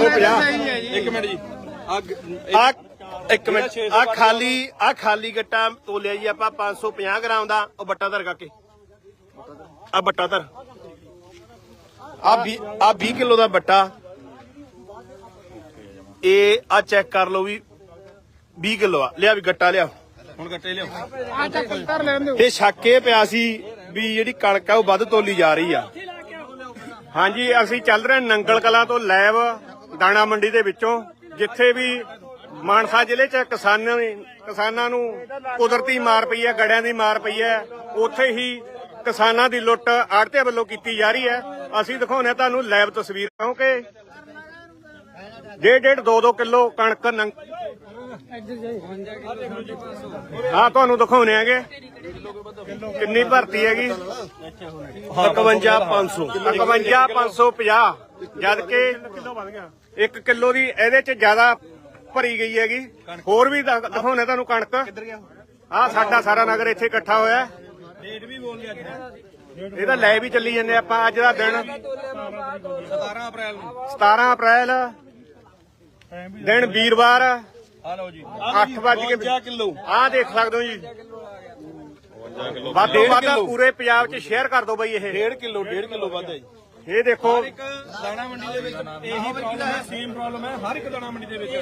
550 ਇੱਕ ਮਿੰਟ ਜੀ। ਆ ਇੱਕ ਮਿੰਟ। ਆ ਖਾਲੀ ਆ ਖਾਲੀ ਗੱਟਾ ਤੋਲਿਆ ਜੀ ਆਪਾਂ 550 ਗ੍ਰਾਮ ਦਾ। ਉਹ ਬੱਟਾ ਧਰ ਕੇ ਆ ਬੱਟਾ ਧਰ। ਆ 20 ਆ 20 ਕਿਲੋ ਦਾ ਬੱਟਾ। ਇਹ ਆ ਚੈੱਕ ਕਰ ਲਓ ਵੀ 20 ਕਿਲੋ ਆ। ਲਿਆ ਵੀ ਗੱਟਾ ਲਿਆ ਹੁਣ ਗੱਟੇ ਇਹ ਸ਼ੱਕ ਇਹ ਪਿਆ ਸੀ ਵੀ ਜਿਹੜੀ ਕਣਕ ਆ ਉਹ ਵੱਧ ਤੋਲੀ ਜਾ ਰਹੀ ਆ। ਹਾਂਜੀ ਅਸੀਂ ਚੱਲ ਰਹੇ ਨੰਗਲ ਕਲਾਂ ਤੋਂ ਲੈਬ। ਦਾਣਾ ਮੰਡੀ ਦੇ ਵਿੱਚੋਂ ਜਿੱਥੇ ਵੀ ਮਾਨਸਾ ਜ਼ਿਲ੍ਹੇ 'ਚ ਕਿਸਾਨਾਂ ਕਿਸਾਨਾਂ ਨੂੰ ਕੁਦਰਤੀ ਮਾਰ ਪਈ ਹੈ ਗੜਿਆਂ ਦੀ ਮਾਰ ਪਈ ਹੈ ਉੱਥੇ ਹੀ ਕਿਸਾਨਾਂ ਦੀ ਲੁੱਟ ਆੜਤੇ ਵੱਲੋਂ ਕੀਤੀ ਜਾ ਰਹੀ ਹੈ। ਅਸੀਂ ਦਿਖਾਉਂਦੇ ਹਾਂ ਤੁਹਾਨੂੰ ਲੈਬ ਤਸਵੀਰ ਕਿਉਂਕਿ ਡੇਢ ਡੇਢ 2-2 ਕਿਲੋ ਕਣਕ ਹਾਂ ਤੁਹਾਨੂੰ ਦਿਖਾਉਣੇ ਆਗੇ ਕਿੰਨੀ ਭਰਤੀ ਹੈਗੀ? 51500 51550 ਜਦ ਕਿ 1 ਕਿਲੋ ਦੀ ਇਹਦੇ ਚ ਜ਼ਿਆਦਾ ਭਰੀ ਗਈ ਹੈਗੀ। ਹੋਰ ਵੀ ਦਿਖਾਉਣੇ ਤੁਹਾਨੂੰ ਕਣਕ। ਆ ਸਾਡਾ ਸਾਰਾ ਨਗਰ ਇੱਥੇ ਇਕੱਠਾ ਹੋਇਆ। ਡੇਟ ਵੀ ਬੋਲ ਲਿਆ ਜੀ ਇਹਦਾ ਲੈ ਵੀ ਚੱਲੀ ਜਾਂਦੇ ਆਪਾਂ ਅੱਜ ਦਾ ਦਿਨ। 17 ਅਪ੍ਰੈਲ ਨੂੰ। 17 ਅਪ੍ਰੈਲ। ਦਿਨ ਵੀਰਵਾਰ। ਆ ਲਓ ਜੀ। 8 ਵਜੇ ਕੇ 50 ਕਿਲੋ। ਆਹ ਦੇਖ ਸਕਦੇ ਹੋ ਜੀ। ਵੱਧ ਤੋਂ ਵੱਧ ਪੂਰੇ ਪੰਜਾਬ 'ਚ ਸ਼ੇਅਰ ਕਰ ਦਿਓ ਬਈ ਇਹ। 1.5 ਕਿਲੋ 1.5 ਕਿਲੋ ਵੱਧ ਹੈ ਜੀ। ਇਹ ਦੇਖੋ। ਦਾਣਾ ਮੰਡੀ ਦੇ ਵਿੱਚ ਇਹੀ ਪ੍ਰੋਬਲਮ ਹੈ ਸੇਮ ਪ੍ਰੋਬਲਮ ਹੈ ਹਰ ਇੱਕ ਦਾਣਾ ਮੰਡੀ ਦੇ ਵਿੱਚ।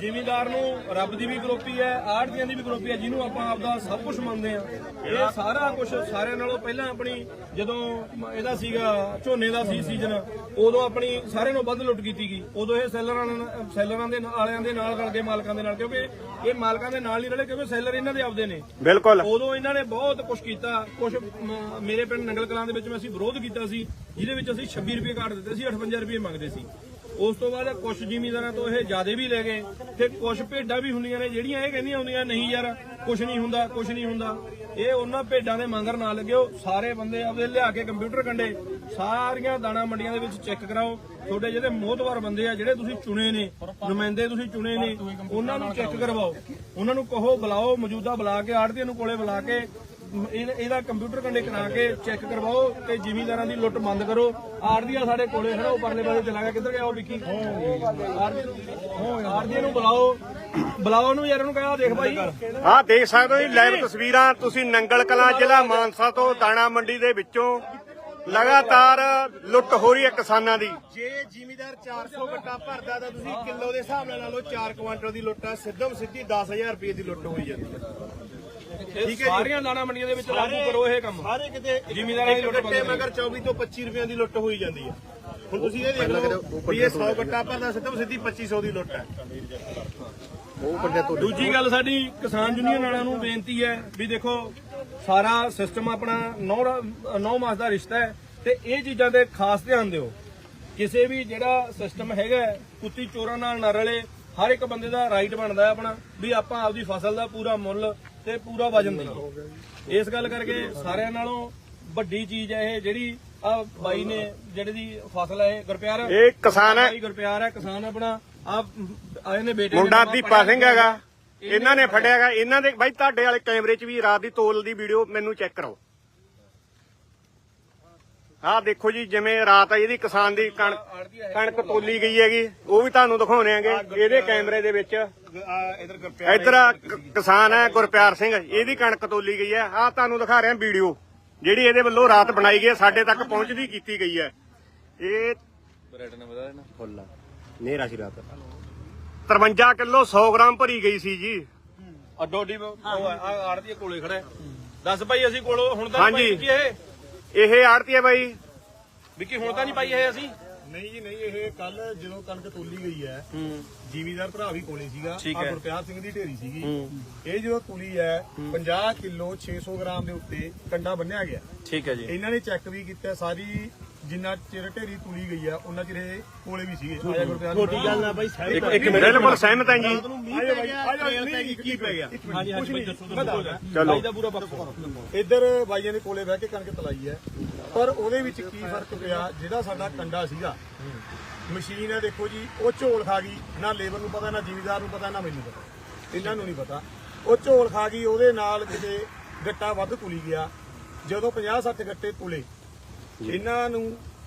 ਜ਼ਿਮੀਂਦਾਰ ਨੂੰ ਰੱਬ ਦੀ ਵੀ ਗਰੋਪੀ ਹੈ ਆੜਤੀਆਂ ਦੀ ਵੀ ਗਰੋਪੀ ਹੈ ਜਿਹਨੂੰ ਆਪਾਂ ਆਪਦਾ ਸਭ ਕੁਝ ਮੰਨਦੇ ਆ ਇਹ ਸਾਰਾ ਕੁਝ ਸਾਰਿਆਂ ਨਾਲੋਂ ਪਹਿਲਾਂ ਆਪਣੀ ਜਦੋਂ ਇਹਦਾ ਸੀਗਾ ਝੋਨੇ ਦਾ ਸੀ ਸੀਜ਼ਨ ਉਦੋਂ ਆਪਣੀ ਸਾਰਿਆਂ ਨਾਲੋਂ ਵੱਧ ਲੁੱਟ ਕੀਤੀ ਗਈ। ਉਦੋਂ ਇਹ ਸੈਲਰਾਂ ਸੈਲਰਾਂ ਦੇ ਵਾਲਿਆਂ ਦੇ ਨਾਲ ਰਲ ਕੇ ਮਾਲਕਾਂ ਦੇ ਨਾਲ ਕਿਉਂਕਿ ਇਹ ਮਾਲਕਾਂ ਦੇ ਨਾਲ ਨਹੀਂ ਰਲੇ ਕਿਉਂਕਿ ਸੈਲਰ ਇਹਨਾਂ ਦੇ ਆਪਦੇ ਨੇ। ਬਿਲਕੁਲ। ਉਦੋਂ ਇਹਨਾਂ ਨੇ ਬਹੁਤ ਕੁਝ ਕੀਤਾ ਕੁਝ ਮੇਰੇ ਪਿੰਡ ਨੰਗਲ ਕਲਾਂ ਦੇ ਵਿੱਚ ਮੈਂ ਅਸੀਂ ਵਿਰੋਧ ਕੀਤਾ ਸੀ ਜਿਹਦੇ ਵਿੱਚ ਅਸੀਂ 26 ਰੁਪਏ ਕਾਟ ਦਿੱਤੇ ਸੀ 58 ਰੁਪਏ ਮੰਗਦੇ ਸੀ। ਉਸ ਤੋਂ ਬਾਅਦ ਕੁਝ ਜ਼ਿਮੀਂਦਾਰਾਂ ਤੋਂ ਇਹ ਜਿਆਦੇ ਵੀ ਲੈ ਗਏ ਤੇ ਕੁਝ ਭੇਡਾਂ ਵੀ ਹੁੰਦੀਆਂ ਨੇ, ਜਿਹੜੀਆਂ ਇਹ ਕਹਿੰਦੀਆਂ ਹੁੰਦੀਆਂ, ਨਹੀਂ ਯਾਰ ਕੁਝ ਨਹੀਂ ਹੁੰਦਾ ਕੁਝ ਨਹੀਂ ਹੁੰਦਾ। ਇਹ ਉਹਨਾਂ ਭੇਡਾਂ ਦੇ ਮੰਗਰ ਨਾ ਲੱਗਿਓ, ਸਾਰੇ ਬੰਦੇ ਆਪਦੇ ਲਿਆ ਕੇ ਕੰਪਿਊਟਰ ਕੰਡੇ, ਸਾਰੀਆਂ ਦਾਣਾ ਮੰਡੀਆਂ ਦੇ ਵਿੱਚ ਚੈੱਕ ਕਰਾਓ। ਤੁਹਾਡੇ ਜਿਹੜੇ ਮੋਹਤਵਾਰ ਬੰਦੇ ਆ, ਜਿਹੜੇ ਤੁਸੀਂ ਚੁਣੇ ਨੇ, ਨੁਮਾਇੰਦੇ ਤੁਸੀਂ ਚੁਣੇ ਨੇ, ਉਹਨਾਂ ਨੂੰ ਚੈੱਕ ਕਰਵਾਓ। ਉਹਨਾਂ ਨੂੰ ਕਹੋ, ਬੁਲਾਓ, ਮੌਜੂਦਾ ਬੁਲਾ ਕੇ ਆੜਤੀਆਂ ਨੂੰ ਕੋਲੇ ਬੁਲਾ ਕੇ ਇਹਦਾ ਕੰਪਿਊਟਰ ਕੰਡੇ ਕਰਾ ਕੇ ਚੈੱਕ ਕਰਵਾਓ ਤੇ ਜ਼ਿਮੀਂਦਾਰਾਂ ਦੀ ਲੁੱਟ ਬੰਦ ਕਰੋ। ਆੜਤੀਆ ਸਾਡੇ ਕੋਲੇ ਖੜਾ ਉਹ ਪਰਲੇ ਪਾਸੇ ਚਲਾ ਗਿਆ। ਕਿੱਧਰ ਗਿਆ ਉਹ ਵਿੱਕੀ? ਆੜਤੀਆਂ ਨੂੰ ਬੁਲਾਓ। ਬੁਲਾਓ ਨੂੰ ਯਾਰ ਉਹਨੂੰ ਕਹਾਂ ਦੇਖ ਭਾਈ। ਆਹ ਦੇਖ ਸਕਦੇ ਹੋ ਜੀ ਲਾਈਵ ਤਸਵੀਰਾਂ। ਤੁਸੀਂ ਨੰਗਲ ਕਲਾਂ ਜ਼ਿਲ੍ਹਾ ਮਾਨਸਾ ਤੋਂ ਦਾਣਾ ਮੰਡੀ ਦੇ ਵਿੱਚੋਂ ਲਗਾਤਾਰ ਲੁੱਟ ਹੋ ਰਹੀ ਹੈ ਕਿਸਾਨਾਂ ਦੀ। ਜੇ ਜ਼ਿਮੀਦਾਰ 400 ਗੱਟਾ ਭਰਦਾ ਤਾਂ ਤੁਸੀਂ ਕਿਲੋ ਦੇ ਹਿਸਾਬ ਨਾਲ ਲਾ ਲਓ 4 ਕੁਆਂਟਲ ਦੀ ਲੁੱਟ ਆ। ਸਿੱਧਮ ਸਿੱਧੀ 10000 ਰੁਪਏ ਦੀ ਲੁੱਟ ਹੋਈ ਜਾਂਦੀ ਹੈ। ਇਹ ਸਾਰੀਆਂ ਦਾਣਾ ਮੰਡੀਆਂ ਦੇ ਵਿੱਚ ਲਾਗੂ ਕਰੋ ਇਹ ਕੰਮ। ਸਾਰੇ ਕਿਤੇ ਜ਼ਿਮੀਂਦਾਰਾਂ ਦੀ ਲੁੱਟ ਬੰਦ ਮਗਰ 24 ਤੋਂ 25 ਰੁਪਏ ਦੀ ਲੁੱਟ ਹੋਈ ਜਾਂਦੀ ਹੈ ਹੁਣ ਤੁਸੀਂ ਇਹ ਦੇਖ ਲਓ ਵੀ ਇਹ 100 ਗੱਟਾ ਭਰਦਾ ਸਿੱਧਮ ਸਿੱਧੀ 2500 ਦੀ ਲੁੱਟ ਹੈ। ਦੂਜੀ ਗੱਲ ਸਾਡੀ ਕਿਸਾਨ ਯੂਨੀਅਨ ਵਾਲਿਆਂ ਨੂੰ ਬੇਨਤੀ ਹੈ ਵੀ ਦੇਖੋ ਸਾਰਾ ਸਿਸਟਮ ਆਪਣਾ 9 9 ਮਾਸ ਦਾ ਰਿਸ਼ਤਾ ਹੈ ਤੇ ਇਹ ਚੀਜ਼ਾਂ ਤੇ ਖਾਸ ਧਿਆਨ ਦਿਓ। ਕਿਸੇ ਵੀ ਜਿਹੜਾ ਸਿਸਟਮ ਹੈਗਾ ਹੈ, ਕੁੱਤੀ ਚੋਰਾਂ ਨਾਲ ਨਾ ਰਲੇ ਹਰ ਇੱਕ ਬੰਦੇ ਦਾ ਰਾਈਟ ਬਣਦਾ ਹੈ ਆਪਣਾ ਵੀ ਆਪਾਂ ਆਪਦੀ ਫਸਲ ਦਾ ਪੂਰਾ ਮੁੱਲ ਤੇ ਪੂਰਾ ਵਜਨ ਦਈਏ ਇਸ ਗੱਲ ਕਰਕੇ ਸਾਰਿਆਂ ਨਾਲੋਂ ਵੱਡੀ ਚੀਜ਼ ਹੈ ਇਹ ਜਿਹੜੀ ਆ ਬਾਈ ਨੇ ਜਿਹੜੇ ਦੀ ਫਸਲ ਹੈ ਇਹ ਗੁਰਪਿਆਰ। ਇਹ ਕਿਸਾਨ ਹੈ। ਬਾਈ ਗੁਰਪਿਆਰ ਹੈ ਕਿਸਾਨ ਆਪਣਾ ਆ ਆਏ ਨੇ ਬੇਟੇ ਮੁੰਡਾ ਦੀਪਾ ਸਿੰਘ ਹੈਗਾ। ਇਹਨਾਂ ਨੇ ਫੜਿਆ ਹੈਗਾ। ਇਹਨਾਂ ਦੇ ਬਾਈ ਤੁਹਾਡੇ ਵਾਲੇ ਕੈਮਰੇ 'ਚ ਵੀ ਰਾਤ ਦੀ ਤੋਲ ਦੀ ਵੀਡੀਓ ਮੈਨੂੰ ਚੈੱਕ ਕਰੋ ਆਹ ਦੇਖੋ ਜੀ ਜਿਵੇਂ ਰਾਤ ਆ ਇਹਦੀ ਕਿਸਾਨ ਦੀ ਕਣਕ ਕਣਕ ਤੋਲੀ ਗਈ ਹੈਗੀ ਉਹ ਵੀ ਤੁਹਾਨੂੰ ਦਿਖਾਉਣੇ ਆਂਗੇ ਇਹਦੇ ਕੈਮਰੇ ਦੇ ਵਿੱਚ। ਇਧਰ ਗੁਰਪਿਆਰ ਇੱਧਰ ਆ ਕ- ਕਿਸਾਨ ਹੈ ਗੁਰਪਿਆਰ ਸਿੰਘ ਇਹਦੀ ਕਣਕ ਤੋਲੀ ਗਈ ਹੈ। ਆਹ ਤੁਹਾਨੂੰ ਦਿਖਾ ਰਿਹਾ ਵੀਡੀਓ ਜਿਹੜੀ ਇਹਦੇ ਵੱਲੋਂ ਰਾਤ ਬਣਾਈ ਗਈ ਹੈ, ਸਾਡੇ ਤੱਕ ਪਹੁੰਚਦੀ ਕੀਤੀ ਗਈ ਹੈ। ਇਹ ਨੇਰਾ ਸੀ ਰਾਤ। 53 ਕਿਲੋ 100 ਗ੍ਰਾਮ ਭਰੀ ਗਈ ਸੀ ਜੀ। ਅੱਡੋ ਅੱਡੀ ਉਹ ਆ ਆੜਦੀ ਕੋਲੇ ਖੜਾ ਹੈ। ਦੱਸ ਭਾਈ ਅਸੀਂ ਕੋਲੋਂ ਹੁਣ ਤਾਂ ਵਿੱਕੀ ਇਹ ਇਹ ਆੜਤੀ ਹੈ ਬਾਈ। ਵਿੱਕੀ ਹੁਣ ਤਾਂ ਨਹੀਂ ਪਾਈ ਇਹ ਅਸੀਂ? ਨਹੀਂ ਜੀ ਨਹੀਂ ਇਹ ਕੱਲ ਜਦੋਂ ਕਣਕ ਤੋਲੀ ਗਈ ਹੈ ਜੀਵੀਦਾਰ ਭਰਾ ਵੀ ਕੋਲੇ ਸੀਗਾ ਹੈ। ਗੁਰਪਿਆਰ ਸਿੰਘ ਦੀ ਢੇਰੀ ਸੀਗੀ। ਇਹ ਜਦੋਂ ਤੁਲੀ ਹੈ 50 ਕਿਲੋ 600 ਗ੍ਰਾਮ ਦੇ ਉੱਤੇ ਕੰਡਾ ਬੰਨਿਆ ਗਿਆ। ਠੀਕ ਹੈ ਜੀ। ਇਹਨਾਂ ਨੇ ਚੈੱਕ ਵੀ ਕੀਤਾ ਸਾਰੀ ਜਿੰਨਾ ਚਿਰ ਢੇਰੀ ਤੁਲੀ ਗਈ ਆ ਉਹਨਾਂ ਚਿਰ ਇਹ ਕੋਲੇ ਵੀ ਸੀਗੇ। ਆਇਆ ਗੁਰਪਿਆਰ ਛੋਟੀ ਗੱਲ ਨਾ ਬਾਈ ਇੱਕ ਇੱਕ ਮਿੰਟ ਬਿਲਕੁਲ ਸਹਿਮਤ ਹਾਂ ਜੀ। ਆਇਆ ਬਾਈ ਆਇਆ ਨਹੀਂ ਕੀ ਪੈ ਗਿਆ? ਹਾਂਜੀ ਹਾਂਜੀ ਭਾਈ ਦੱਸੋ ਦੱਸੋ ਚਲੋ। ਭਾਈ ਦਾ ਪੂਰਾ ਪੱਖ ਇੱਧਰ ਬਾਈਆਂ ਦੇ ਕੋਲੇ ਬਹਿ ਕੇ ਕਣਕ ਤਲਾਈ ਹੈ ਪਰ ਉਹਦੇ ਵਿੱਚ ਕੀ ਫ਼ਰਕ ਪਿਆ ਜਿਹੜਾ ਸਾਡਾ ਕੰਡਾ ਸੀਗਾ? ਮਸ਼ੀਨ ਹੈ ਦੇਖੋ ਜੀ ਉਹ ਝੋਲ ਖਾ ਗਈ ਨਾ ਲੇਬਰ ਨੂੰ ਪਤਾ ਨਾ ਜ਼ਿਮੀਦਾਰ ਨੂੰ ਪਤਾ ਨਾ ਮੈਨੂੰ ਪਤਾ। ਇਹਨਾਂ ਨੂੰ ਨਹੀਂ ਪਤਾ। ਉਹ ਝੋਲ ਖਾ ਗਈ ਉਹਦੇ ਨਾਲ ਕਿਤੇ ਗੱਟਾ ਵੱਧ ਤੁਲੀ ਗਿਆ। ਜਦੋਂ 50 60 ਗੱਟੇ ਤੁਲੇ ਇਹਨਾਂ ਨੂੰ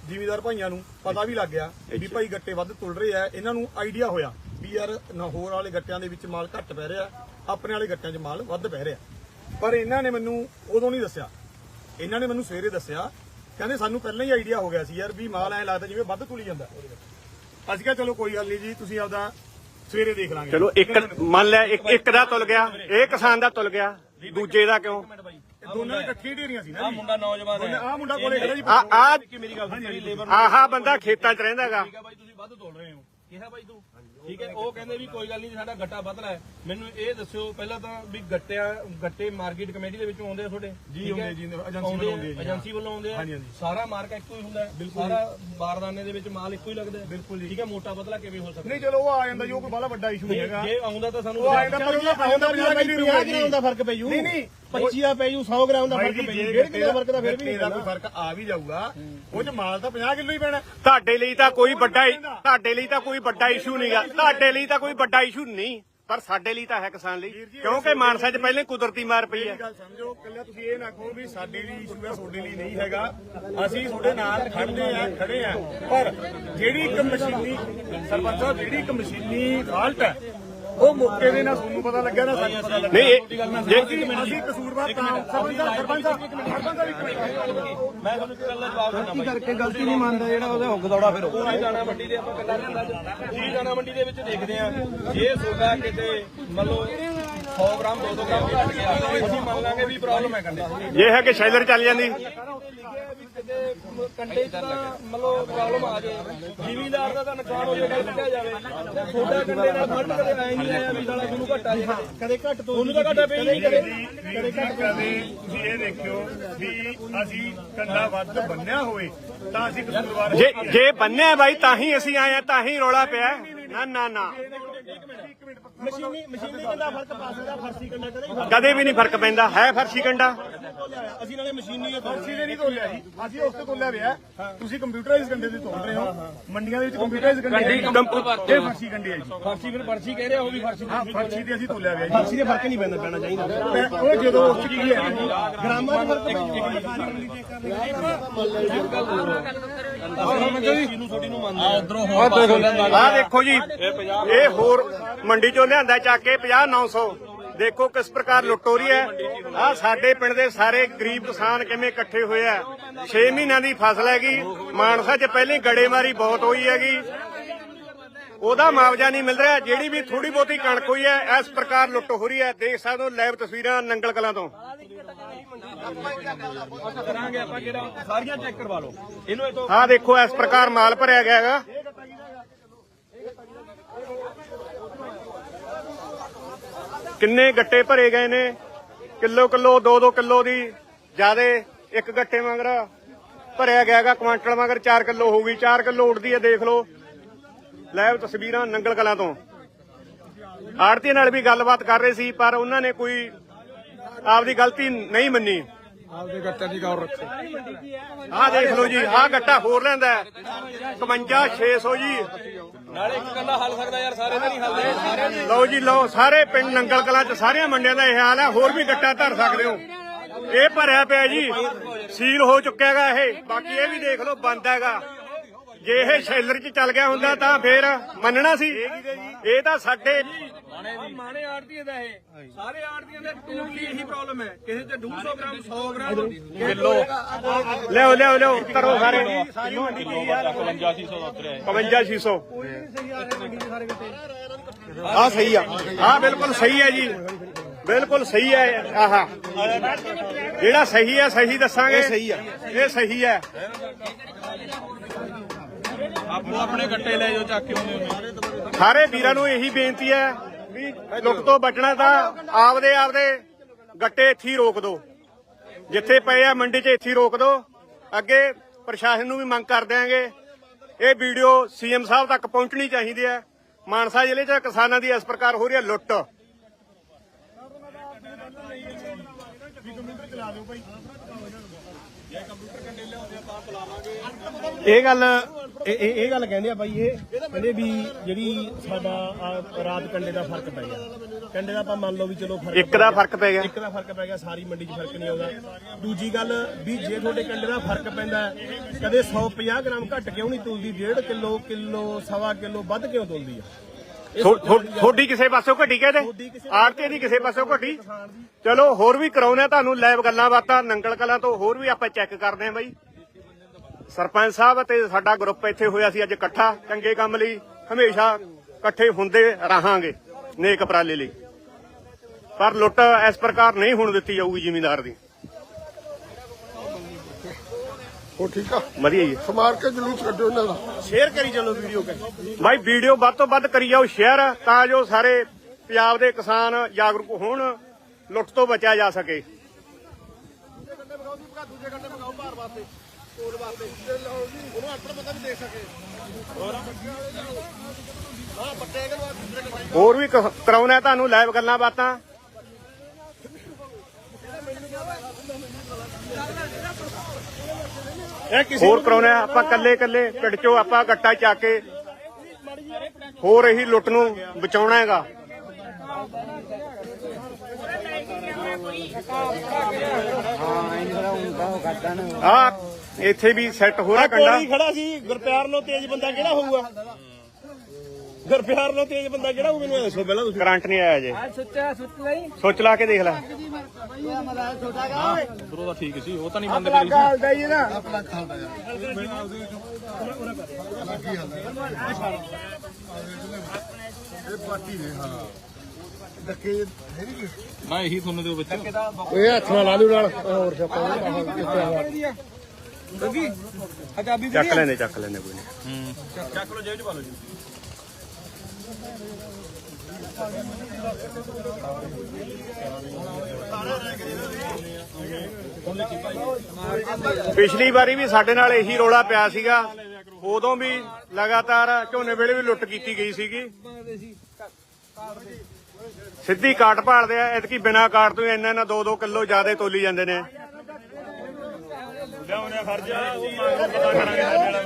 ਜ਼ਿਮੀਦਾਰ ਭਾਈਆਂ ਨੂੰ ਪਤਾ ਵੀ ਲੱਗ ਗਿਆ ਵੀ ਭਾਈ ਗੱਟੇ ਵੱਧ ਤੁਲ ਰਹੇ ਆ। ਇਹਨਾਂ ਨੂੰ ਆਈਡੀਆ ਹੋਇਆ ਵੀ ਯਾਰ ਨਹੋਰ ਵਾਲੇ ਗੱਟਿਆਂ ਦੇ ਵਿੱਚ ਮਾਲ ਘੱਟ ਪੈ ਰਿਹਾ ਆਪਣੇ ਵਾਲੇ ਗੱਟਿਆਂ 'ਚ ਮਾਲ ਵੱਧ ਪੈ ਰਿਹਾ। ਪਰ ਇਹਨਾਂ ਨੇ ਮੈਨੂੰ ਉਦੋਂ ਨਹੀਂ ਦੱਸਿਆ। ਇਹਨਾਂ ਨੇ ਮੈਨੂੰ ਸਵੇਰੇ ਦੱਸਿਆ। ਕਹਿੰਦੇ ਸਾਨੂੰ ਪਹਿਲਾਂ ਹੀ ਆਈਡੀਆ ਹੋ ਗਿਆ ਸੀ ਯਾਰ ਵੀ ਮਾਲ ਐ ਲੱਗਦਾ ਜਿਵੇਂ ਵੱਧ ਤੁਲੀ ਜਾਂਦਾ। ਅਸੀਂ ਕਿਹਾ ਚਲੋ ਕੋਈ ਗੱਲ ਨਹੀਂ ਜੀ ਤੁਸੀਂ ਆਪਦਾ ਸਵੇਰੇ ਦੇਖ ਲਾਂਗੇ। ਚਲੋ ਇੱਕ ਮੰਨ ਲਿਆ ਇੱਕ ਇੱਕ ਦਾ ਤੁਲ ਗਿਆ ਇਹ ਕਿਸਾਨ ਦਾ ਤੁਲ ਗਿਆ ਦੂਜੇ ਦਾ ਕਿਉਂ? ਦੋਨਾਂ ਦੀ ਇਕੱਠੀਆਂ ਢੇਰੀਆਂ ਸੀ ਨਾ ਆ ਮੁੰਡਾ ਨੌਜਵਾਨ ਹੈ। ਆਹ ਮੁੰਡਾ ਕੋਲੇ ਖੜਾ ਜੀ। ਆ ਆ ਮੇਰੀ ਗੱਲ ਸੁਣੀ ਲੇਬਰ ਆਹਾ ਬੰਦਾ ਖੇਤਾਂ 'ਚ ਰਹਿੰਦਾਗਾ ਠੀਕ ਹੈ ਬਾਈ ਤੁਸੀਂ ਵੱਧ ਤੋਲ ਰਹੇ ਹੋ। ਕਿਹਾ ਬਾਈ ਤੂੰ? ਠੀਕ ਹੈ ਉਹ ਕਹਿੰਦੇ ਵੀ ਕੋਈ ਗੱਲ ਨਹੀਂ ਸਾਡਾ ਗੱਟਾ ਵੱਧ ਰਿਹਾ ਹੈ। ਮੈਨੂੰ ਇਹ ਦੱਸਿਓ ਪਹਿਲਾਂ ਤਾਂ ਵੀ ਗੱਟਿਆਂ ਗੱਟੇ ਮਾਰਕੀਟ ਕਮੇਟੀ ਦੇ ਵਿੱਚੋਂ ਆਉਂਦੇ ਆ ਤੁਹਾਡੇ? ਜੀ? ਆਉਂਦੇ ਜੀ, ਏਜੰਸੀ ਆਉਂਦੇ ਵੱਲੋਂ ਆ, ਆਉਂਦੇ ਆ ਏਜੰਸੀ ਵੱਲੋਂ ਆਉਂਦੇ ਆ। ਸਾਰਾ ਮਾਰਕਾ ਇੱਕੋ ਹੀ ਹੁੰਦਾ ਹੈ। ਸਾਰਾ ਬਾਰਦਾਨੇ ਦੇ ਵਿੱਚ ਮਾਲ ਇੱਕੋ ਹੀ ਲੱਗਦਾ ਹੈ। ਬਿਲਕੁਲ। ਠੀਕ ਹੈ ਮੋਟਾ ਪਤਲਾ ਕਿਵੇਂ ਹੋ ਸਕਦਾ ਨਹੀਂ ਚਲੋ ਉਹ ਆ ਜਾਂਦਾ ਜੀ ਕੋਈ ਬੜਾ ਵੱਡਾ ਇਸ਼ੂ ਨਹੀਂ ਹੈਗਾ। ਜੇ ਆਉਂਦਾ ਤਾਂ ਸਾਨੂੰ ਉਹ ਆ ਜਾਂਦਾ ਪਰ ਉਹਦਾ ਆਉਂਦਾ 50 ਕਿਲੋ 50 ਗ੍ਰਾਮ ਦਾ ਫ਼ਰਕ ਪੈ ਜੂ। ਨਹੀਂ ਨਹੀਂ। 25 ਦਾ ਪੈ ਜੂ 100 ਗ੍ਰਾਮ ਦਾ ਫ਼ਰਕ ਪੈ ਜੇ। ਜੂ 1.5 ਕਿਲੋ ਦਾ ਫ਼ਰਕ ਤਾਂ ਫਿਰ ਵੀ ਨਹੀਂ ਦਾ ਕੋਈ ਫ਼ਰਕ ਆ ਵੀ ਜਾਊਗਾ। ਉਹ ਚ ਮਾਲ ਤਾਂ 50 ਕਿਲੋ ਹੀ ਪੈਣਾ। ਤੁਹਾਡੇ ਲਈ ਤਾਂ ਕੋਈ ਵੱਡਾ ਤੁਹਾਡੇ ਲਈ ਤਾਂ ਕੋਈ ਵੱਡਾ ਇਸ਼ੂ ਨਹੀਂਗਾ ਤੁਹਾਡੇ ਲਈ ਤਾਂ ਕੋਈ ਵੱਡਾ ਇਸ਼ੂ ਨਹੀਂ। ਪਰ ਸਾਡੇ ਲਈ ਤਾਂ ਹੈ ਕਿਸਾਨ ਲਈ। ਕਿਉਂਕਿ ਮਾਨਸਾ 'ਚ ਪਹਿਲੇ ਕੁਦਰਤੀ ਮਾਰ ਪਈ ਹੈ। ਗੱਲ ਸਮਝੋ ਕੱਲਿਆ ਤੁਸੀਂ ਇਹ ਨਾ ਕਹੋ ਵੀ ਸਾਡੇ ਲਈ ਇਸ਼ੂ ਹੈ ਤੁਹਾਡੇ ਲਈ ਨਹੀਂ ਹੈਗਾ। ਅਸੀਂ ਤੁਹਾਡੇ ਨਾਲ ਖੜਦੇ ਆ ਖੜੇ ਆ ਪਰ ਜਿਹੜੀ ਇੱਕ ਮਸ਼ੀਨੀ ਸਰਪੰਚ ਸਾਹਿਬ ਜਿਹੜੀ ਇੱਕ ਮਸ਼ੀਨੀ ਫਾਲਟ ਹੈ ਉਹ ਮੌਕੇ ਦੇ ਨਾਲ ਤੁਹਾਨੂੰ ਪਤਾ ਲੱਗਿਆ ਨਾ ਸਾਨੂੰ ਪਤਾ ਲੱਗਿਆ। ਨਹੀਂ ਇਹ- ਜੇ ਅਸੀਂ ਅਸੀਂ ਕਸੂਰਵਾਰ ਤਾਂ ਸਰਪੰਚ ਸਾਹਿਬ ਸਰਪੰਚ ਸਾਹਿਬ ਸਰਪੰਚ ਸਾਹਿਬ ਮੈਂ ਤੁਹਾਨੂੰ ਇੱਕ ਗੱਲ ਦਾ ਜਵਾਬ ਦਿੰਦਾ ਬਾਈ। ਕਰਕੇ ਗਲਤੀ ਨਹੀਂ ਮੰਨਦਾ ਜਿਹੜਾ ਉਹਦਾ ਹੁੱਗ ਦੌੜਾ ਫਿਰ ਪੂਰੀ ਦਾਣਾ ਮੰਡੀ ਦੇ ਆਪਾਂ ਗੱਲਾਂ ਲਿਆਂਦਾ ਜੀ। ਦਾਣਾ ਮੰਡੀ ਦੇ ਵਿੱਚ ਦੇਖਦੇ ਆ ਜੇ ਸੋਡਾ ਕਿਤੇ ਮੰਨ ਲਓ 100 ਗ੍ਰਾਮ 200 ਗ੍ਰਾਮ ਘਟ ਗਿਆ ਅਸੀਂ ਮੰਨ ਲਾਂਗੇ ਵੀ ਪ੍ਰੋਬਲਮ ਹੈ ਕੰਡੇ। ਇਹ ਹੈ ਕਿ ਸ਼ੈਲਰ ਚੱਲ ਜਾਂਦੀ। ਕਿਤੇ ਕੰਡੇ ਚ ਤਾਂ ਮੰਨ ਲਓ ਪ੍ਰੋਬਲਮ ਆ ਜਾਏ ਜ਼ਿਮੀਦਾਰ ਦਾ ਤਾਂ ਨੁਕਸਾਨ ਹੋ ਜਾਏਗਾ ਕੱਢਿਆ ਜਾਵੇ। ਤੇ ਸੋਡਾ ਕੰਡੇ ਨਾਲ ਫ਼ਰਕ ਕਦੇ ਆਇਆ ਨਹੀਂ ਆਇਆ ਵੀ ਸਾਲਾ ਤੁਹਾਨੂੰ ਘਟਾ ਜੇ। ਕਦੇ ਘੱਟ ਤੋਂ ਤੁਹਾਨੂੰ ਤਾਂ ਘਟਾ ਪਈ ਨਹੀਂ ਕਦੇ। ਕਦੇ ਘੱਟ ਕਰਦੇ ਤੁਸੀਂ ਇਹ ਦੇਖਿਓ ਵੀ ਅਸੀਂ ਕੰਡਾ ਵੱਧ ਬੰਨਿਆ ਹੋਵੇ ਤਾਂ ਅਸੀਂ ਕਸੂਰਵਾਰ ਜੇ ਜੇ ਬੰਨਿਆ ਬਾਈ ਤਾਂ ਹੀ ਅਸੀਂ ਆਏ ਆ ਤਾਂ ਹੀ ਰੌਲਾ ਪਿਆ। ਨਾ ਨਾ ਨਾ। ਮਸ਼ੀਨੀ ਮਸ਼ੀਨੀ ਕੰਡਾ ਫ਼ਰਕ ਪਾ ਸਕਦਾ ਫਰਸੀ ਕੰਡਾ ਕਦੇ ਵੀ ਨਹੀਂ ਫ਼ਰਕ ਪੈਂਦਾ। ਹੈ ਫਰਸ਼ੀ ਕੰਡਾ? ਅਸੀਂ ਨਾਲੇ ਮਸ਼ੀਨੀ ਫਰਸੀ ਦੇ ਨਹੀਂ ਤੋਲਿਆ ਜੀ। ਅਸੀਂ ਉਸ ਤੇ ਤੋਲਿਆ ਪਿਆ। ਤੁਸੀਂ ਕੰਪਿਊਟਰਾਈਜ਼ ਕੰਡੇ ਤੇ ਤੋਲ ਰਹੇ ਹੋ। ਮੰਡੀਆਂ ਦੇ ਵਿੱਚ ਕੰਪਿਊਟਰਾਈਜ਼ ਕੰਡੇ ਇਹ ਫਰਸੀ ਕੰਡੇ ਹੈ ਜੀ। ਫਰਸੀ ਫਿਰ ਫਰਸੀ ਕਹਿ ਰਿਹਾ ਉਹ ਵੀ ਫਰਸੀ ਹਾਂ ਫਰਸੀ ਤੇ ਅਸੀਂ ਤੋਲਿਆ ਗਿਆ ਜੀ। ਫਰਸੀ ਦੇ ਫ਼ਰਕ ਨਹੀਂ ਪੈਂਦਾ ਪੈਣਾ ਚਾਹੀਦਾ। ਤੇ ਉਹ ਜਦੋਂ ਉਸ ਕੀ ਹੈ ਜੀ? ਗ੍ਰਾਮਾਂ ਦਾ ਫ਼ਰਕ ਨੂੰ ਮੰਨਦੇ ਆ ਆਹ ਦੇਖੋ ਜੀ, ਇਹ ਹੋਰ ਮੰਡੀ ਚੋਂ ਲਿਆਂਦਾ ਚੱਕ ਕੇ 50 900 ਦੇਖੋ ਕਿਸ ਪ੍ਰਕਾਰ ਲੁੱਟ ਹੋ ਰਹੀ ਹੈ। ਆ ਸਾਡੇ ਪਿੰਡ ਦੇ ਸਾਰੇ ਗਰੀਬ ਕਿਸਾਨ ਕਿਵੇਂ ਇਕੱਠੇ ਹੋਏ ਆ। 6 ਮਹੀਨਿਆਂ ਦੀ ਫਸਲ ਹੈਗੀ। ਮਾਨਸਾ 'ਚ ਪਹਿਲੀ ਗੜੇਮਾਰੀ ਬਹੁਤ ਹੋਈ ਹੈਗੀ। ਉਹਦਾ ਮੁਆਵਜ਼ਾ ਨਹੀਂ ਮਿਲ ਰਿਹਾ, ਜਿਹੜੀ ਵੀ ਥੋੜੀ ਬਹੁਤੀ ਕਣਕ ਹੋਈ ਹੈ, ਇਸ ਪ੍ਰਕਾਰ ਲੁੱਟ ਹੋ ਰਹੀ ਹੈ। ਦੇਖ ਸਕਦੇ ਹੋ ਲਾਈਵ ਤਸਵੀਰਾਂ ਨੰਗਲ ਕਲਾਂ ਤੋਂ। ਕਰਾਂਗੇ ਆਪਾਂ ਕਿਹੜਾ ਸਾਰੀਆਂ ਚੈੱਕ ਕਰਵਾ ਲਓ ਇਹਨੂੰ ਇਹ ਤੋਂ ਦੇਖੋ, ਇਸ ਪ੍ਰਕਾਰ ਮਾਲ ਭਰਿਆ ਗਿਆ ਹੈਗਾ। ਕਿੰਨੇ ਗੱਟੇ ਭਰੇ ਗਏ ਨੇ? ਕਿਲੋ ਕਿਲੋ 2-2 ਕਿਲੋ ਦੀ ਜਿਆਦੇ ਇੱਕ ਗੱਟੇ ਮਗਰ ਭਰਿਆ ਗਿਆ ਹੈਗਾ, ਕੁਆਂਟਲ ਮਗਰ 4 ਕਿਲੋ ਹੋਊਗੀ 4 ਕਿਲੋ ਉੱਡਦੀ ਹੈ, ਦੇਖ ਲਓ। ਲਾਈਵ ਤਸਵੀਰਾਂ ਨੰਗਲ ਕਲਾਂ ਤੋਂ। ਆੜਤੀ ਨਾਲ ਵੀ ਗੱਲਬਾਤ ਕਰ ਰਹੇ ਸੀ ਪਰ ਉਹਨਾਂ ਨੇ ਕੋਈ ਆਪਦੀ ਗਲਤੀ ਨਹੀਂ ਮੰਨੀ। ਆਪਦੇ ਗੱਟੇ ਦੀ ਗੌਰ ਰੱਖੋ। ਆਹ ਦੇਖ ਲਓ ਜੀ ਆਹ ਗੱਟਾ ਹੋਰ ਲੈਂਦਾ 51600 ਜੀ। ਨਾਲੇ ਇੱਕ ਗੱਲਾਂ ਹੱਲ ਸਕਦਾ ਯਾਰ ਸਾਰੇ ਦਾ ਨਹੀਂ ਹੱਲਦੇ ਸਾਰਿਆਂ ਦੇ ਲਓ ਜੀ ਲਓ ਸਾਰੇ ਪਿੰਡ ਨੰਗਲ ਕਲਾਂ ਚ ਸਾਰਿਆਂ ਮੰਡਿਆਂ ਦਾ ਇਹ ਹਾਲ ਹੈ ਹੋਰ ਵੀ ਗੱਟਾ ਧਰ ਸਕਦੇ ਹੋ। ਇਹ ਭਰਿਆ ਪਿਆ ਜੀ ਸੀਲ ਹੋ ਚੁੱਕਿਆ ਹੈਗਾ ਇਹ ਬਾਕੀ ਇਹ ਵੀ ਦੇਖ ਲਓ ਬੰਦ ਹੈਗਾ। ਜੇ ਇਹ ਸ਼ੈਲਰ ਚ ਚੱਲ ਗਿਆ ਹੁੰਦਾ ਤਾਂ ਫੇਰ ਮੰਨਣਾ ਸੀ। ਇਹ ਤਾਂ ਸਾਡੇ ਮਾਣੇ ਆੜਤੀਏ ਦਾ ਇਹ। ਸਾਰੇ ਆੜਤੀਆਂ ਦੇ ਟੋਟਲੀ ਇਹੀ ਪ੍ਰੋਬਲਮ ਹੈ। ਕਿਸੇ ਚ 200 ਗ੍ਰਾਮ 100 ਗ੍ਰਾਮ ਕਿਲੋ। ਲਿਓ ਲਿਓ ਲਿਓ ਤਰੋ ਸਾਰੇ। ਸਾਰੀ ਮੰਡੀ ਕੀ ਹਾਲ 5600 ਦਾ ਉਤਰਿਆ 55600 ਆ ਸਹੀ ਆ। ਆ ਬਿਲਕੁਲ ਸਹੀ ਹੈ ਜੀ। ਬਿਲਕੁਲ ਸਹੀ ਹੈ ਆਹਾ। ਜਿਹੜਾ ਸਹੀ ਹੈ ਸਹੀ ਦੱਸਾਂਗੇ। ਸਹੀ ਆ। ਇਹ ਸਹੀ ਹੈ। ਆਪੋ ਆਪਣੇ ਗੱਟੇ ਲੈ ਜਾਓ, ਚੱਕ ਕੇ ਉਹਨੇ ਸਾਰੇ ਵੀਰਾਂ ਨੂੰ ਇਹੀ ਬੇਨਤੀ ਹੈ ਵੀ ਲੁੱਟ ਤੋਂ ਬਚਣਾ ਤਾਂ ਆਪਦੇ ਆਪਦੇ ਗੱਟੇ ਇੱਥੇ ਹੀ ਰੋਕ ਦਿਓ ਜਿੱਥੇ ਪਏ ਆ ਮੰਡੀ 'ਚ ਇੱਥੇ ਹੀ ਰੋਕ ਦਿਓ ਅੱਗੇ ਪ੍ਰਸ਼ਾਸਨ ਨੂੰ ਵੀ ਮੰਗ ਕਰ ਦਿਆਂਗੇ। ਇਹ ਵੀਡੀਓ ਸੀਐਮ ਸਾਹਿਬ ਤੱਕ ਪਹੁੰਚਣੀ ਚਾਹੀਦੀ ਹੈ। ਮਾਨਸਾ ਜ਼ਿਲ੍ਹੇ 'ਚ ਕਿਸਾਨਾਂ ਦੀ ਇਸ ਪ੍ਰਕਾਰ ਹੋ ਰਹੀ ਹੈ ਲੁੱਟ। ਇਹ ਗੱਲ ਇਹ ਇਹ ਗੱਲ ਕਹਿੰਦੇ ਆ ਬਾਈ ਇਹ ਕਹਿੰਦੇ ਵੀ ਜਿਹੜੀ ਸਾਡਾ ਆਹ ਰਾਤ ਕੰਡੇ ਦਾ ਫ਼ਰਕ ਪੈ ਗਿਆ। ਕੰਡੇ ਦਾ ਆਪਾਂ ਮੰਨ ਲਓ ਵੀ ਚਲੋ ਫ਼ਰਕ ਇੱਕ ਦਾ ਫ਼ਰਕ ਪੈ ਗਿਆ। ਇੱਕ ਦਾ ਫ਼ਰਕ ਪੈ ਗਿਆ ਸਾਰੀ ਮੰਡੀ 'ਚ ਫ਼ਰਕ ਨਹੀਂ ਆਉਂਦਾ। ਦੂਜੀ ਗੱਲ ਵੀ ਜੇ ਤੁਹਾਡੇ ਕੰਡੇ ਦਾ ਫ਼ਰਕ ਪੈਂਦਾ ਹੈ, ਕਦੇ 150 ਗ੍ਰਾਮ ਘੱਟ ਕਿਉਂ ਨਹੀਂ ਤੁਲਦੀ? 1.5 ਕਿਲੋ ਕਿਲੋ ਸਵਾ ਕਿਲੋ ਵੱਧ ਕਿਉਂ ਤੁਲਦੀ ਆ? ਥੋ- ਥੋ- ਥੋਡੀ ਕਿਸੇ ਪਾਸੋਂ ਘਟੀ ਕਹਿੰਦੇ? ਆੜਤੇ ਦੀ ਕਿਸੇ ਪਾਸੋਂ ਘਟੀ? ਚਲੋ ਹੋਰ ਵੀ ਕਰਾਉਨੇ ਆ ਤੁਹਾਨੂੰ ਲਾਈਵ ਗੱਲਾਂ ਬਾਤਾਂ ਨੰਗਲ ਕਲਾਂ ਤੋਂ ਹੋਰ ਵੀ ਆਪਾਂ ਚੈੱਕ ਕਰਦੇ ਆ ਬਾਈ। ਸਰਪੰਚ ਸਾਹਿਬ ਅਤੇ ਸਾਡਾ ਗਰੁੱਪ ਇੱਥੇ ਹੋਇਆ ਸੀ ਅੱਜ ਇਕੱਠਾ ਚੰਗੇ ਕੰਮ ਲਈ ਹਮੇਸ਼ਾ ਇਕੱਠੇ ਹੁੰਦੇ ਰਹਾਂਗੇ ਨੇਕ ਉਪਰਾਲੇ ਲਈ। ਪਰ ਲੁੱਟ ਇਸ ਪ੍ਰਕਾਰ ਨਹੀਂ ਹੋਣ ਦਿੱਤੀ ਜਾਊਗੀ ਜ਼ਿਮੀਂਦਾਰ ਦੀ। ਉਹ ਠੀਕ ਆ? ਵਧੀਆ ਜੀ। ਸਮਾਰ ਕੇ ਜਲੂਸ ਕੱਢੋ ਇਹਨਾਂ ਦਾ। ਸ਼ੇਅਰ ਕਰੀ ਚੱਲੋ ਵੀਡੀਓ ਕੇ ਭਾਈ ਵੀਡੀਓ ਵੱਧ ਤੋਂ ਵੱਧ ਕਰੀ ਜਾਓ ਸ਼ੇਅਰ ਤਾਂ ਜੋ ਸਾਰੇ ਪੰਜਾਬ ਦੇ ਕਿਸਾਨ ਜਾਗਰੂਕ ਹੋਣ ਲੁੱਟ ਤੋਂ ਬਚਿਆ ਜਾ ਸਕੇ। ਹੋਰ ਵੀ ਕਰਾਉਣਾ ਤੁਹਾਨੂੰ ਲਾਈਵ ਗੱਲਾਂ ਬਾਤਾਂ। ਹੋਰ ਕਰਾਉਣਾ ਆਪਾਂ ਕੱਲੇ ਕੱਲੇ ਪਿੰਡ ਚੋਂ ਆਪਾਂ ਗੱਟਾ ਚੱਕ ਕੇ ਹੋਰ ਇਹੀ ਲੁੱਟ ਨੂੰ ਬਚਾਉਣਾ ਹੈਗਾ। ਆ ਇੱਥੇ ਵੀ ਸੈੱਟ ਹੋ ਰਿਹਾ ਕੰਡਾ। ਕੋਲੀ ਖੜਾ ਸੀ ਗੁਰਪਿਆਰ ਨੂੰ ਤੇਜ਼ ਬੰਦਾ ਕਿਹੜਾ ਹੋਊਗਾ? ਗੁਰਪਿਆਰ ਨੂੰ ਤੇਜ਼ ਬੰਦਾ ਕਿਹੜਾ ਹੋਊ ਮੈਨੂੰ ਦੱਸੋ ਪਹਿਲਾਂ ਤੁਸੀਂ। ਕਰੰਟ ਨਹੀਂ ਆਇਆ ਜੇ ਸੁੱਚਾ ਸੁੱਚ ਲਈ। ਸੋਚ ਲਾ ਕੇ ਦੇਖ ਲੈ। ਉਧਰੋਂ ਦਾ ਠੀਕ ਸੀ ਉਹ ਤਾਂ ਨਹੀਂ ਬੰਦ ਕਰੀ ਸੀ। ਇਹ ਪਾਰਟੀ ਨੇ ਹਾਂ। ਡੱਕੇ ਹੈਗੀ ਕੀ? ਨਾ ਇਹੀ ਤੁਹਾਨੂੰ ਦੇ ਵਿੱਚ। ਇਹ ਹੱਥ ਨਾਲ ਲਾ ਲੂ ਨਾਲ। ਹੋਰ ਛੱਪਾ ਚੱਕ ਲੈਂਦੇ ਚੱਕ ਲੈਂਦੇ ਕੋਈ ਨਹੀਂ। ਚੱਕ ਲੋ ਜੇਬ ਚ ਪਾ ਲਓ ਜੀ। ਪਿਛਲੀ ਵਾਰੀ ਵੀ ਸਾਡੇ ਨਾਲ ਇਹੀ ਰੋਲਾ ਪਿਆ ਸੀਗਾ। ਉਦੋਂ ਵੀ ਲਗਾਤਾਰ ਝੋਨੇ ਵੇਲੇ ਵੀ ਲੁੱਟ ਕੀਤੀ ਗਈ ਸੀਗੀ। ਸਿੱਧੀ ਕਾਟ ਭਾਲਦੇ ਆ, ਐਤਕੀ ਬਿਨਾ ਕਾਟ ਤੋਂ ਇੰਨਾ ਇੰਨਾ 2-2 ਕਿਲੋ ਜ਼ਿਆਦਾ ਤੋਲੀ ਜਾਂਦੇ ਨੇ। ਲਿਆਉਣੇ ਫਰਜ਼ ਆ ਉਹ ਮੰਗੋ ਪਤਾ ਕਰਾਂਗੇ ਸਾਡੇ ਵਾਲਾ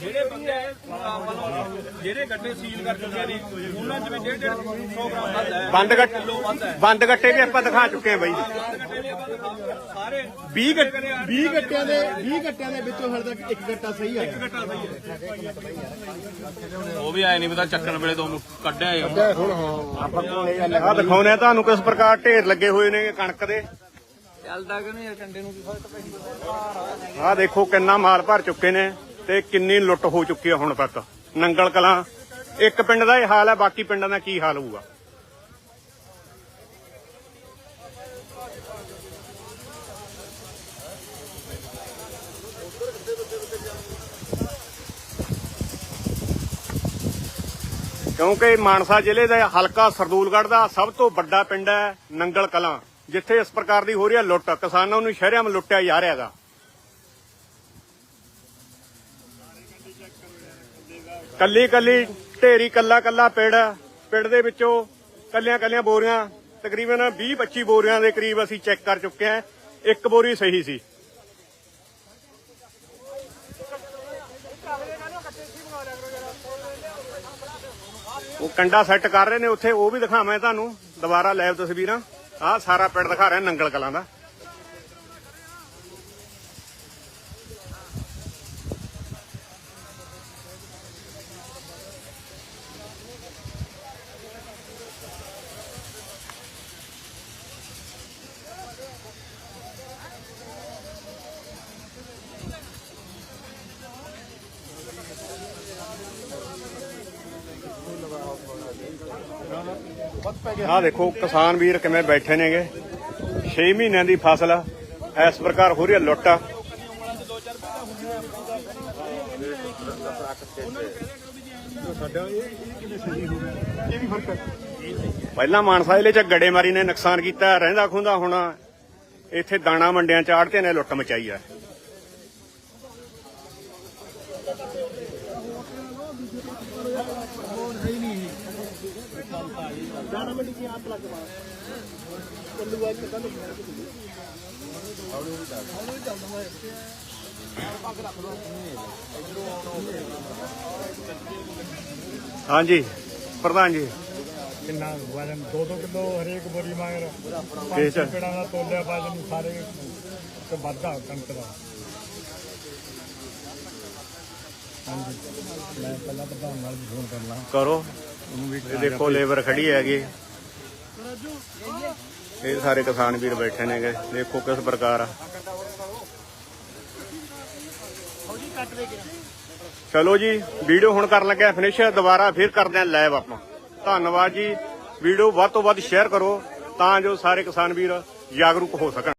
ਜਿਹੜੇ ਬੰਦੇ ਅਹ, ਮਤਲਬ ਜਿਹੜੇ ਗੱਡੇ ਸੀਲ ਕਰ ਚੁੱਕੇ ਨੇ ਉਹਨਾਂ ਚ ਵੀ 1.5 100 ਗ੍ਰਾਮ ਵੱਧ ਹੈ। ਬੰਦ ਗੱਟ ਬੰਦ ਗੱਟੇ ਵੀ ਆਪਾਂ ਦਿਖਾ ਚੁੱਕੇ ਆ ਬਾਈ। ਸਾਰੇ 20 ਗੱਟ 20 ਗੱਟਿਆਂ ਦੇ 20 ਗੱਟਿਆਂ ਦੇ ਵਿੱਚੋਂ ਹਰ ਤੱਕ ਇੱਕ ਗੱਟਾ ਸਹੀ ਆਇਆ। ਉਹ ਵੀ ਆਏ ਨਹੀਂ ਪਤਾ ਚੱਕਣ ਵੇਲੇ ਤੋਂ ਕੱਢਿਆ ਇਹ ਹੁਣ ਹਾਂ। ਆ ਦਿਖਾਉਨੇ ਆ ਤੁਹਾਨੂੰ ਕਿਸ ਪ੍ਰਕਾਰ ਢੇਰ ਲੱਗੇ ਹੋਏ ਨੇ ਕਣਕ ਦੇ। ਚੱਲਦਾ ਕਿ ਨਹੀਂ ਕੰਡੇ ਨੂੰ ਕੀ ਫ਼ਰਕ ਪੈ ਆ ਦੇਖੋ ਕਿੰਨਾ ਮਾਲ ਭਰ ਚੁੱਕੇ ਨੇ। ਤੇ ਕਿੰਨੀ ਲੁੱਟ ਹੋ ਚੁੱਕੀ ਹੈ ਹੁਣ ਤੱਕ। ਨੰਗਲ ਕਲਾਂ, ਇੱਕ ਪਿੰਡ ਦਾ ਇਹ ਹਾਲ ਹੈ ਬਾਕੀ ਪਿੰਡਾਂ ਦਾ ਕੀ ਹਾਲ ਹੋਊਗਾ? ਕਿਉਂਕਿ ਮਾਨਸਾ ਜ਼ਿਲ੍ਹੇ ਦਾ ਹਲਕਾ ਸਰਦੂਲਗੜ੍ਹ ਦਾ ਸਭ ਤੋਂ ਵੱਡਾ ਪਿੰਡ ਹੈ ਨੰਗਲ ਕਲਾਂ, ਜਿੱਥੇ ਇਸ ਪ੍ਰਕਾਰ ਦੀ ਹੋ ਰਹੀ ਹੈ ਲੁੱਟ। ਕਿਸਾਨਾਂ ਨੂੰ ਸ਼ਹਿਰਾਂ ਵਿੱਚ ਲੁੱਟਿਆ ਜਾ ਰਿਹਾ ਹੈਗਾ। ਕੱਲੀ ਕੱਲੀ ਢੇਰੀ ਕੱਲਾ ਕੱਲਾ ਪਿੜ ਪਿੰਡ ਦੇ ਵਿੱਚੋਂ ਕੱਲਿਆਂ ਕੱਲੀਆਂ ਬੋਰੀਆਂ, ਤਕਰੀਬਨ 20 25 ਬੋਰੀਆਂ ਦੇ ਕਰੀਬ ਅਸੀਂ ਚੈੱਕ ਕਰ ਚੁੱਕੇ ਹਾਂ। ਇੱਕ ਬੋਰੀ ਸਹੀ ਸੀ। ਉਹ ਕੰਡਾ ਸੈੱਟ ਕਰ ਰਹੇ ਨੇ, ਉੱਥੇ ਉਹ ਵੀ ਦਿਖਾਵਾਂ ਤੁਹਾਨੂੰ। ਦੁਬਾਰਾ ਲਾਈਵ ਤਸਵੀਰਾਂ। ਆਹ ਸਾਰਾ ਪਿੰਡ ਦਿਖਾ ਰਿਹਾ ਨੰਗਲ ਕਲਾਂ ਦਾ। ਆਹ ਦੇਖੋ, ਕਿਸਾਨ ਵੀਰ ਕਿਵੇਂ ਬੈਠੇ ਨੇਗੇ। 6 ਮਹੀਨਿਆਂ ਦੀ ਫਸਲ ਇਸ ਪ੍ਰਕਾਰ ਹੋ ਰਹੀ ਹੈ ਲੁੱਟ। ਪਹਿਲਾਂ ਮਾਨਸਾ ਜ਼ਿਲ੍ਹੇ ਚ ਗੜੇਮਾਰੀ ਨੇ ਨੁਕਸਾਨ ਕੀਤਾ, ਰਹਿੰਦਾ ਖੁੰਦਾ ਹੁਣ ਇੱਥੇ ਦਾਣਾ ਮੰਡਿਆਂ ਚ ਆੜਤੇ ਨੇ ਲੁੱਟ ਮਚਾਈ ਆ। ਹਾਂਜੀ ਪ੍ਰਧਾਨ ਜੀ। ਕਿੰਨਾ ਵਜਨ? 2-2 ਕਿਲੋ ਹਰੇਕ ਬੋਰੀ ਚ- ਪੰਜ ਪੇੜਾਂ ਦਾ ਤੋਲਿਆ ਵਜਨ ਸਾਰੇ ਤੇ ਵਾਧਾ ਕਣਕ ਦਾ। ਹਾਂਜੀ ਮੈਂ ਪਹਿਲਾਂ ਪ੍ਰਧਾਨ ਨਾਲ ਵੀ ਫੋਨ ਕਰ। ਲਾਂ ਕਰੋ ਇਹ ਦੇਖੋ, ਲੇਬਰ ਖੜੀ ਹੈਗੀ। ਇਹ ਸਾਰੇ ਕਿਸਾਨ ਵੀਰ ਬੈਠੇ ਨੇਗੇ। ਦੇਖੋ ਕਿਸ ਪ੍ਰਕਾਰ ਆ। ਚਲੋ ਜੀ, ਵੀਡੀਓ ਹੁਣ ਕਰਨ ਲੱਗਿਆ ਫਿਨਿਸ਼ ਦੁਬਾਰਾ ਫਿਰ ਕਰਦੇ ਆ ਲਾਈਵ ਆਪਾਂ। ਧੰਨਵਾਦ ਜੀ। ਵੀਡੀਓ ਵੱਧ ਤੋਂ ਵੱਧ ਸ਼ੇਅਰ ਕਰੋ, ਤਾਂ ਜੋ ਸਾਰੇ ਕਿਸਾਨ ਵੀਰ ਜਾਗਰੂਕ ਹੋ ਸਕਣ।